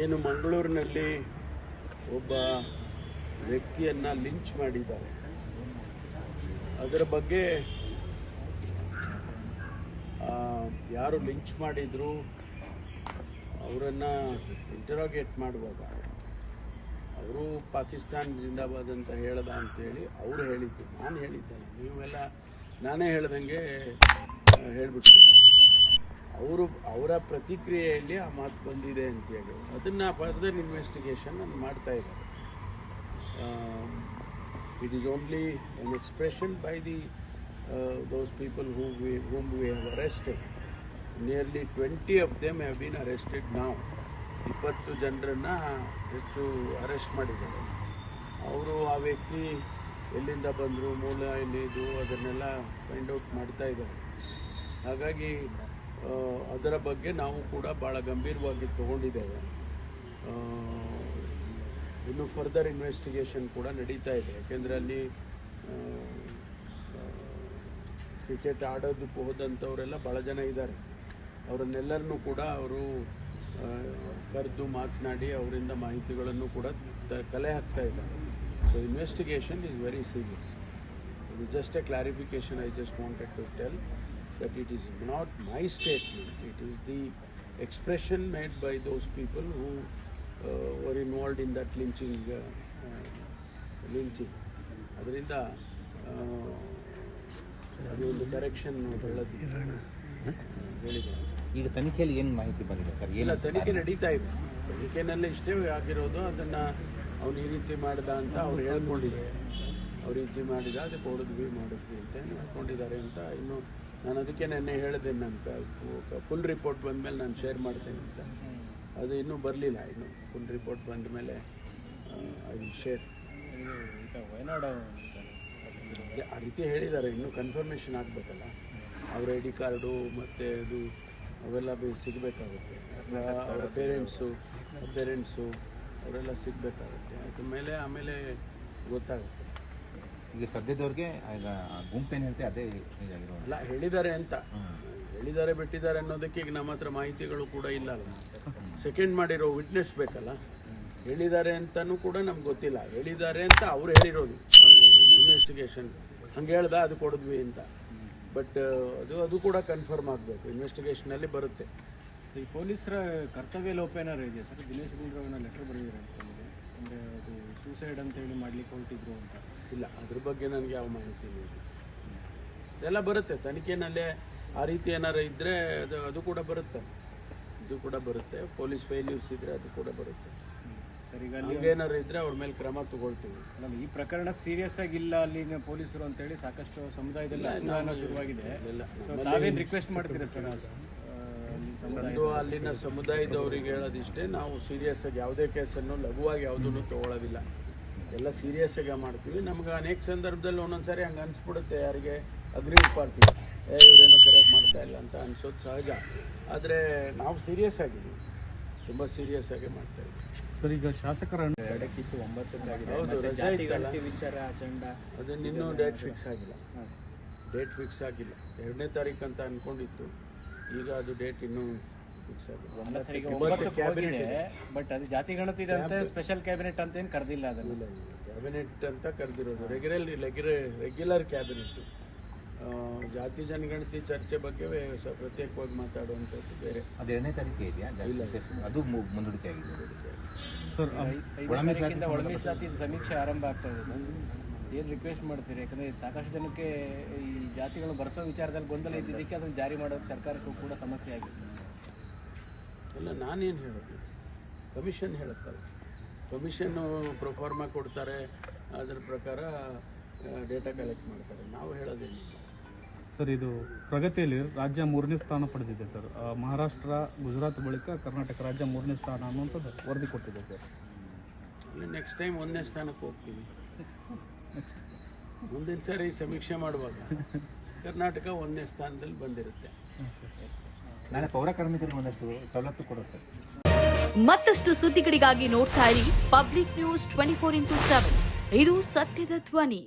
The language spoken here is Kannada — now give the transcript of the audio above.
ಏನು ಮಂಗಳೂರಿನಲ್ಲಿ ಒಬ್ಬ ವ್ಯಕ್ತಿಯನ್ನು ಲಿಂಚ್ ಮಾಡಿದ್ದಾರೆ. ಅದರ ಬಗ್ಗೆ ಯಾರು ಲಿಂಚ್ ಮಾಡಿದ್ರು ಅವರನ್ನು ಇಂಟರೋಗೇಟ್ ಮಾಡುವಾಗ, ಅವರು ಪಾಕಿಸ್ತಾನ ಜಿಂದಾಬಾದ್ ಅಂತ ಹೇಳ್ದ ಅಂತೇಳಿ ಅವರು ಹೇಳಿದ್ದು ನಾನು ಹೇಳಿದ್ದೇನೆ ನೀವೆಲ್ಲ ನಾನೇ ಹೇಳ್ದಂಗೆ ಹೇಳ್ಬಿಟ್ಟಿದ್ದೀನಿ. ಅವರು, ಅವರ ಪ್ರತಿಕ್ರಿಯೆಯಲ್ಲಿ ಆ ಮಾತು ಬಂದಿದೆ ಅಂತೇಳಿ ಅದನ್ನು ಫರ್ದರ್ ಇನ್ವೆಸ್ಟಿಗೇಷನ್ ಮಾಡ್ತಾ ಇದ್ದಾರೆ. It is only an expression by the those people who we whom we have arrested nearly twenty of them have been arrested ನಾವು ಇಪ್ಪತ್ತು ಜನರನ್ನು ಹೆಚ್ಚು ಅರೆಸ್ಟ್ ಮಾಡಿದ್ದಾರೆ. ಅವರು ಆ ವ್ಯಕ್ತಿ ಎಲ್ಲಿಂದ ಬಂದರು, ಮೂಲ ಎಲ್ಲಿದು, ಅದನ್ನೆಲ್ಲ ಫೈಂಡ್ ಔಟ್ ಮಾಡ್ತಾ ಇದ್ದಾರೆ. ಹಾಗಾಗಿ ಅದರ ಬಗ್ಗೆ ನಾವು ಕೂಡ ಭಾಳ ಗಂಭೀರವಾಗಿ ತಗೊಂಡಿದ್ದೇವೆ. ಇನ್ನು ಫರ್ದರ್ ಇನ್ವೆಸ್ಟಿಗೇಷನ್ ಕೂಡ ನಡೀತಾ ಇದೆ. ಯಾಕೆಂದರೆ ಅಲ್ಲಿ ಕ್ರಿಕೆಟ್ ಆಡೋದಕ್ಕೆ ಹೋದಂಥವರೆಲ್ಲ ಭಾಳ ಜನ ಇದ್ದಾರೆ. ಅವರನ್ನೆಲ್ಲರನ್ನೂ ಕೂಡ ಅವರು ಕರೆದು ಮಾತನಾಡಿ ಅವರಿಂದ ಮಾಹಿತಿಗಳನ್ನು ಕೂಡ ಕಲೆ ಹಾಕ್ತಾ ಇದ್ದಾರೆ. So investigation is very serious just a clarification I just wanted to tell that it is not my statement, it is the expression made by those people who uh, were involved in that lynching. Uh, uh, lynching. ಅದರಿಂದ ಅದು ಒಂದು ಕರೆಕ್ಷನ್ ಹೇಳೋದು ಹೇಳಿದ್ದಾರೆ ಈಗ ತನಿಖೆಯಲ್ಲಿ ಏನು ಮಾಹಿತಿ ಬಂದಿದೆ ಸರ್? ಇಲ್ಲ ತನಿಖೆ ನಡೀತಾ ಇದೆ. ತನಿಖೆನಲ್ಲೇ ಇಷ್ಟೇ ಆಗಿರೋದು ಅದನ್ನು ಅವನು ಈ ರೀತಿ ಮಾಡಿದ ಅಂತ ಅವ್ರು ಹೇಳ್ಕೊಂಡಿದ್ದಾರೆ. ಅವ್ರು ಈ ರೀತಿ ಮಾಡಿದ ಅದಕ್ಕೆ ಹೊಡೆದ್ವಿ ಮಾಡಿದ್ವಿ ಅಂತ ಹೇಳ್ಕೊಂಡಿದ್ದಾರೆ ಅಂತ ಇನ್ನು ನಾನು ಅದಕ್ಕೆ ನೆನ್ನೆ ಹೇಳಿದೆ ನನ್ನ ಫುಲ್ ರಿಪೋರ್ಟ್ ಬಂದಮೇಲೆ ನಾನು ಶೇರ್ ಮಾಡ್ತೇನೆ ಅಂತ. ಅದು ಇನ್ನೂ ಬರಲಿಲ್ಲ, ಇನ್ನು ಫುಲ್ ರಿಪೋರ್ಟ್ ಬಂದ ಮೇಲೆ ಐ ವಿಲ್ ಶೇರ್ ಆ ರೀತಿ ಹೇಳಿದ್ದಾರೆ, ಇನ್ನೂ ಕನ್ಫರ್ಮೇಷನ್ ಆಗಬೇಕಲ್ಲ. ಅವ್ರ ಐ ಡಿ ಕಾರ್ಡು ಮತ್ತು ಅದು, ಅವೆಲ್ಲ ಸಿಗಬೇಕಾಗುತ್ತೆ. ಅವರ ಪೇರೆಂಟ್ಸು ಪೇರೆಂಟ್ಸು ಅವರೆಲ್ಲ ಸಿಗಬೇಕಾಗುತ್ತೆ. ಅದ್ರ ಮೇಲೆ ಆಮೇಲೆ ಗೊತ್ತಾಗುತ್ತೆ. ಈಗ ಸದ್ಯದವ್ರಿಗೆ ಈಗ ಗುಂಪೇನು ಹೇಳ್ತೆ ಅದೇ ಇದಾಗಿರೋ ಅಲ್ಲ ಹೇಳಿದ್ದಾರೆ ಅಂತ. ಹೇಳಿದ್ದಾರೆ ಬಿಟ್ಟಿದ್ದಾರೆ ಅನ್ನೋದಕ್ಕೆ ಈಗ ನಮ್ಮ ಹತ್ರ ಮಾಹಿತಿಗಳು ಕೂಡ ಇಲ್ಲ ಅಲ್ಲ. ಸೆಕೆಂಡ್ ಮಾಡಿರೋ ವಿಟ್ನೆಸ್ ಬೇಕಲ್ಲ? ಹೇಳಿದ್ದಾರೆ ಅಂತಲೂ ಕೂಡ ನಮ್ಗೆ ಗೊತ್ತಿಲ್ಲ. ಹೇಳಿದ್ದಾರೆ ಅಂತ ಅವ್ರು ಹೇಳಿರೋದು. ಇನ್ವೆಸ್ಟಿಗೇಷನ್. ಹಂಗೆ ಹೇಳ್ದ ಅದು ಕೊಡಿದ್ವಿ ಅಂತ. ಬಟ್ ಅದು ಅದು ಕೂಡ ಕನ್ಫರ್ಮ್ ಆಗಬೇಕು. ಇನ್ವೆಸ್ಟಿಗೇಷನಲ್ಲಿ ಬರುತ್ತೆ. ಈ ಪೊಲೀಸರ ಕರ್ತವ್ಯ ಲೋಪ ಏನಾರು ಇದೆಯಾ ಸರ್? ದಿನೇಶ್ ಗುಂಡೂರಾವ್ ಲೆಟರ್ ಬರೆದಿದ್ದಾರೆ ಅಂದರೆ ಅದು ಸೂಸೈಡ್ ಅಂತ ಹೇಳಿ ಮಾಡ್ಲಿಕ್ಕೆ ಹೊರಟಿದ್ರು ಅಂತ. ಇಲ್ಲ ಅದ್ರ ಬಗ್ಗೆ ನನಗೆ ಯಾವ ಮಾಹಿತಿ ಇಲ್ಲ. ಎಲ್ಲ ಬರುತ್ತೆ ತನಿಖೆನಲ್ಲೇ ಆ ರೀತಿ ಏನಾರು ಇದ್ರೆ ಅದು ಅದು ಕೂಡ ಬರುತ್ತೆ. ಇದು ಕೂಡ ಬರುತ್ತೆ ಪೊಲೀಸ್ ಫೇಲ್ಯೂರ್ಸ್ ಇದ್ರೆ ಅದು ಕೂಡ ಬರುತ್ತೆ. ಸರ್ ಈಗ ಅಲ್ಲಿ ಏನಾರು ಇದ್ದರೆ ಅವ್ರ ಮೇಲೆ ಕ್ರಮ ತಗೊಳ್ತೀವಿ. ಅಲ್ಲ, ಈ ಪ್ರಕರಣ ಸೀರಿಯಸ್ ಆಗಿಲ್ಲ ಅಲ್ಲಿನ ಪೊಲೀಸರು ಅಂತೇಳಿ ಸಾಕಷ್ಟು ಸಮುದಾಯದಲ್ಲಿ ಅಸಮಾಧಾನ ಶುರುವಾಗಿದೆ. ತಾವೇನು ರಿಕ್ವೆಸ್ಟ್ ಮಾಡ್ತೀರಾ ಸರ್ ಒಂದು ಅಲ್ಲಿನ ಸಮುದಾಯದವರಿಗೆ ಹೇಳೋದಿಷ್ಟೇ ನಾವು ಸೀರಿಯಸ್ ಆಗಿ ಯಾವುದೇ ಕೇಸನ್ನು ಲಘುವಾಗಿ ಯಾವುದನ್ನು ತಗೊಳ್ಳೋದಿಲ್ಲ ಎಲ್ಲ ಸೀರಿಯಸ್ ಆಗಿ ಮಾಡ್ತೀವಿ. ನಮ್ಗೆ ಅನೇಕ ಸಂದರ್ಭದಲ್ಲಿ ಒಂದೊಂದ್ಸರಿ ಹಂಗೆ ಅನಿಸ್ಬಿಡುತ್ತೆ ಯಾರಿಗೆ ಅಗ್ರೀವ್ ಪಾರ್ಟಿ ಏ ಇವರೇನೋ ಸರಿಯಾಗಿ ಮಾಡ್ತಾ ಇಲ್ಲ ಅಂತ ಅನ್ಸೋದು ಸಹಜ. ಆದರೆ ನಾವು ಸೀರಿಯಸ್ ಆಗಿದ್ದೀವಿ ತುಂಬ ಸೀರಿಯಸ್ ಆಗಿ ಮಾಡ್ತಾ ಇದ್ದೀವಿ. ಸರ್ ಈಗ ಶಾಸಕರ ಎರಡಕ್ಕಿತ್ತು ಒಂಬತ್ತಕ್ಕಾಗಿದೆ ಹೌದು ರಜೆ ವಿಚಾರ ಅಜೆಂಡಾ ಅದನ್ನ ಇನ್ನೂ ಡೇಟ್ ಫಿಕ್ಸ್ ಆಗಿಲ್ಲ. ಡೇಟ್ ಫಿಕ್ಸ್ ಆಗಿಲ್ಲ. ಎರಡನೇ ತಾರೀಕು ಅಂತ ಅನ್ಕೊಂಡಿತ್ತು. ಈಗ ಅದು ಡೇಟ್ ಇನ್ನು ಫಿಕ್ಸ್ ಹೋಗಿದೆ ಬಟ್ ಅದು ಜಾತಿ ಗಣತಿ ಇದೆ ಅಂತ ಸ್ಪೆಷಲ್ ಕ್ಯಾಬಿನೆಟ್ ಅಂತ ಏನು ಕರೆದಿಲ್ಲ ಅದನ್ನ? ಕ್ಯಾಬಿನೆಟ್ ಅಂತ ಕರೆದಿರೋದು. ರೆಗ್ಯುಲರ್ ರೆಗ್ಯುಲರ್ ರೆಗ್ಯುಲರ್ ಕ್ಯಾಬಿನೆಟ್ ಜಾತಿ ಜನಗಣತಿ ಚರ್ಚೆ ಬಗ್ಗೆ ಪ್ರತ್ಯೇಕವಾಗಿ ಮಾತಾಡುವಂಥದ್ದು ಬೇರೆ. ಅದು ಎರಡನೇ ತಾರೀಕು ಇದೆಯಾ? ಅದು ಮುಂದೂಡಿಕೆ ಆಗಿದೆ. ಸರ್ ಒಳ ಮೀಸಲಾತಿ ಸಮೀಕ್ಷೆ ಆರಂಭ ಆಗ್ತಾ ಇದೆ ಸರ್. ಏನು ರಿಕ್ವೆಸ್ಟ್ ಮಾಡ್ತೀರಿ? ಯಾಕಂದರೆ ಸಾಕಷ್ಟು ಜನಕ್ಕೆ ಈ ಜಾತಿಗಳು ಬರೆಸೋ ವಿಚಾರದಲ್ಲಿ ಗೊಂದಲ ಇದ್ದಿದ್ದಕ್ಕೆ ಅದನ್ನು ಜಾರಿ ಮಾಡೋಕ್ಕೆ ಸರ್ಕಾರಕ್ಕೂ ಕೂಡ ಸಮಸ್ಯೆ ಆಗಿದೆ. ಇಲ್ಲ ನಾನೇನು ಹೇಳೋದು? ಕಮಿಷನ್ ಹೇಳುತ್ತಲ್ಲ ಕಮಿಷನ್ನು ಪ್ರೊಫಾರ್ಮಾ ಕೊಡ್ತಾರೆ ಅದರ ಪ್ರಕಾರ ಡೇಟಾ ಕಲೆಕ್ಟ್ ಮಾಡ್ತಾರೆ. ನಾವು ಹೇಳೋದೇನಿಲ್ಲ. ಸರ್ ಇದು ಪ್ರಗತಿಯಲ್ಲಿ ರಾಜ್ಯ ಮೂರನೇ ಸ್ಥಾನ ಪಡೆದಿದೆ ಸರ್. ಆ, ಮಹಾರಾಷ್ಟ್ರ ಗುಜರಾತ್ ಬಳಿಕ ಕರ್ನಾಟಕ ರಾಜ್ಯ ಮೂರನೇ ಸ್ಥಾನ ಅನ್ನುವಂಥದ್ದು ವರದಿ ಕೊಟ್ಟಿದೆ ಸರ್. ಅಲ್ಲಿ ನೆಕ್ಸ್ಟ್ ಟೈಮ್ ಒಂದನೇ ಸ್ಥಾನಕ್ಕೆ ಹೋಗ್ತೀವಿ ಮುಂದಿನ ಸಾರಿ ಸಮೀಕ್ಷೆ ಮಾಡುವಾಗ ಕರ್ನಾಟಕ ಒಂದನೇ ಸ್ಥಾನದಲ್ಲಿ ಬಂದಿರುತ್ತೆ. ನಾಳೆ ಪೌರಕಾರ್ಮಿಕರಿಗೆ ಒಂದಷ್ಟು ಸವಲತ್ತು ಕೊಡೋ ಸರ್. ಮತ್ತಷ್ಟು ಸುದ್ದಿಗಳಿಗಾಗಿ ನೋಡ್ತಾ ಇರಿ public news twenty four into seven ಇದು ಸತ್ಯದ ಧ್ವನಿ.